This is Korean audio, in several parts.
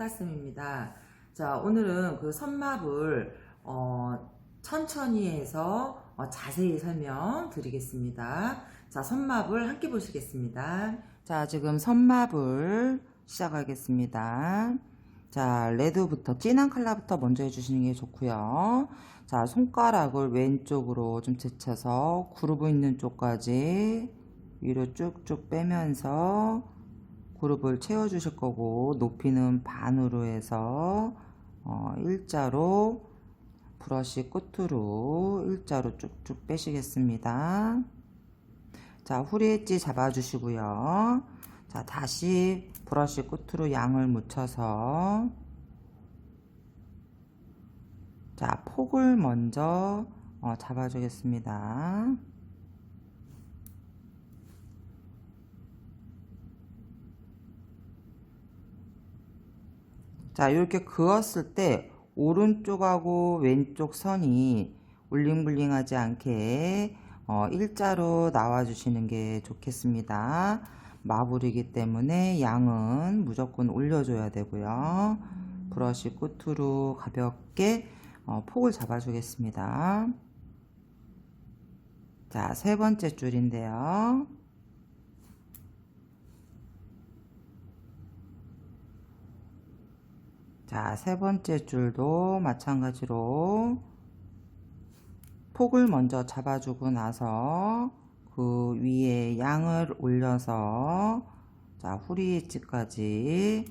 꽃다슴입니다. 자, 오늘은 그 선마블 어, 천천히 해서 어, 자세히 설명드리겠습니다. 자, 선마블 함께 보시겠습니다. 자, 지금 선마블 시작하겠습니다. 자, 레드부터 진한 컬러부터 먼저 해주시는 게 좋고요. 자, 손가락을 왼쪽으로 좀 제쳐서 그루브 있는 쪽까지 위로 쭉쭉 빼면서 그룹을 채워주실 거고 높이는 반으로 해서 어, 일자로 브러쉬 끝으로 일자로 쭉쭉 빼시겠습니다. 자, 후리 엣지 잡아주시고요. 자, 다시 브러쉬 끝으로 양을 묻혀서 자, 폭을 먼저 어, 잡아주겠습니다. 자, 이렇게 그었을 때 오른쪽하고 왼쪽 선이 울링불링하지 않게 어, 일자로 나와주시는 게 좋겠습니다. 마블이기 때문에 양은 무조건 올려줘야 되고요. 브러쉬 끝으로 가볍게 어, 폭을 잡아주겠습니다. 자, 세 번째 줄인데요. 자, 세 번째 줄도 마찬가지로 폭을 먼저 잡아주고 나서 그 위에 양을 올려서 자, 후리 엣지까지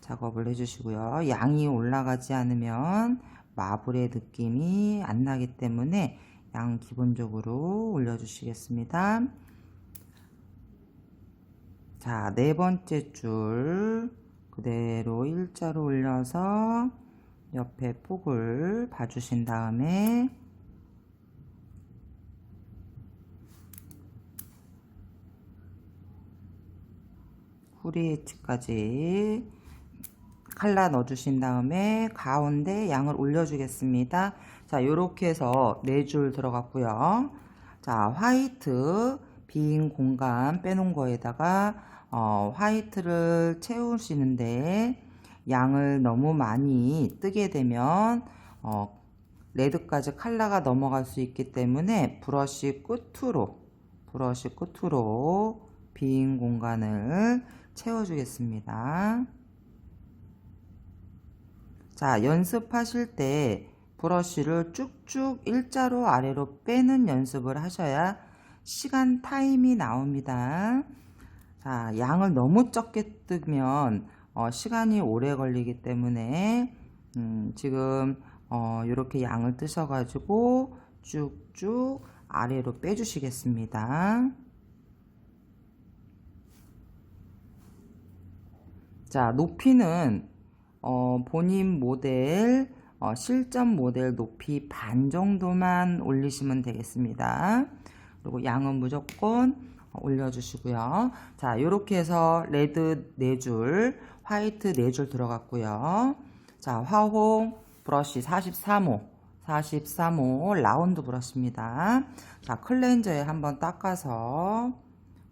작업을 해주시고요. 양이 올라가지 않으면 마블의 느낌이 안 나기 때문에 양 기본적으로 올려주시겠습니다. 자, 네 번째 줄 그대로 일자로 올려서 옆에 폭을 봐주신 다음에 후리 엣지까지 칼라 넣어주신 다음에 가운데 양을 올려주겠습니다. 자, 요렇게 해서 네줄 들어갔고요. 자, 화이트 빈 공간 빼놓은 거에다가 어, 화이트를 채우시는데 양을 너무 많이 뜨게 되면 어, 레드까지 칼라가 넘어갈 수 있기 때문에 브러쉬 끝으로 브러쉬 끝으로 빈 공간을 채워주겠습니다. 자, 연습하실 때 브러쉬를 쭉쭉 일자로 아래로 빼는 연습을 하셔야 시간 타임이 나옵니다. 자, 양을 너무 적게 뜨면 어, 시간이 오래 걸리기 때문에 음, 지금 어, 이렇게 양을 뜨셔가지고 쭉쭉 아래로 빼주시겠습니다. 자, 높이는 어, 본인 모델 어, 실전 모델 높이 반 정도만 올리시면 되겠습니다. 그리고 양은 무조건 올려주시고요. 자, 이렇게 해서 레드 4줄, 화이트 4줄 들어갔고요. 자, 화홍 브러쉬 43호, 43호 라운드 브러쉬입니다. 자, 클렌저에 한번 닦아서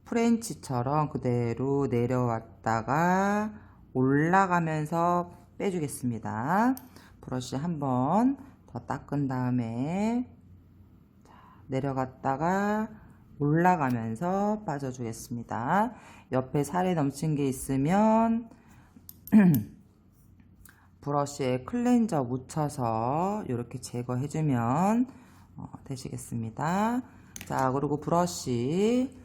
프렌치처럼 그대로 내려왔다가 올라가면서 빼주겠습니다. 브러쉬 한번 더 닦은 다음에 내려갔다가 올라가면서 빠져주겠습니다. 옆에 살이 넘친 게 있으면 브러쉬에 클렌저 묻혀서 이렇게 제거해주면 어, 되시겠습니다. 자, 그리고 브러쉬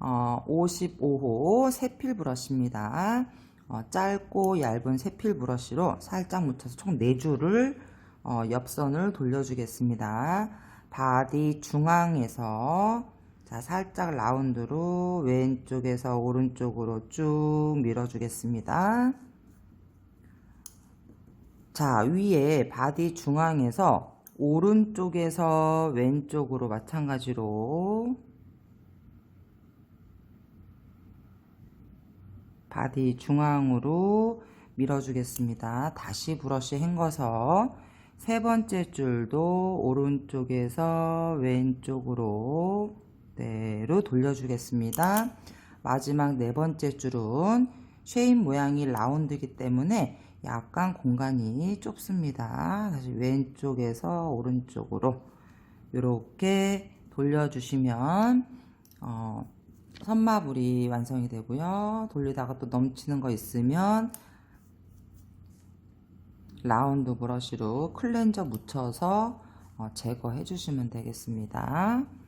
어, 55호 세필 브러쉬입니다. 어, 짧고 얇은 세필 브러쉬로 살짝 묻혀서 총 4줄을 어, 옆선을 돌려주겠습니다. 바디 중앙에서 자 살짝 라운드로 왼쪽에서 오른쪽으로 쭉 밀어주겠습니다. 자 위에 바디 중앙에서 오른쪽에서 왼쪽으로 마찬가지로 바디 중앙으로 밀어주겠습니다. 다시 브러쉬 헹궈서 세 번째 줄도 오른쪽에서 왼쪽으로 그대로 돌려주겠습니다. 마지막 네 번째 줄은 쉐입 모양이 라운드이기 때문에 약간 공간이 좁습니다. 다시 왼쪽에서 오른쪽으로 이렇게 돌려주시면 어, 선마불이 완성이 되고요. 돌리다가 또 넘치는 거 있으면 라운드 브러쉬로 클렌저 묻혀서 어, 제거해 주시면 되겠습니다.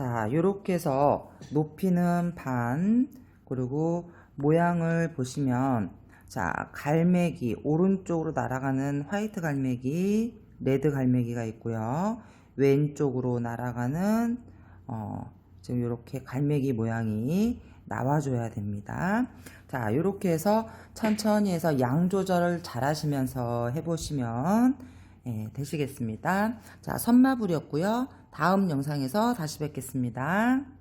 자, 이렇게 해서 높이는 반, 그리고 모양을 보시면, 자, 갈매기, 오른쪽으로 날아가는 화이트 갈매기, 레드 갈매기가 있고요. 왼쪽으로 날아가는, 어, 지금 이렇게 갈매기 모양이 나와줘야 됩니다. 자, 이렇게 해서 천천히 해서 양 조절을 잘 하시면서 해보시면 예, 되시겠습니다. 자, 선마불이었고요. 다음 영상에서 다시 뵙겠습니다.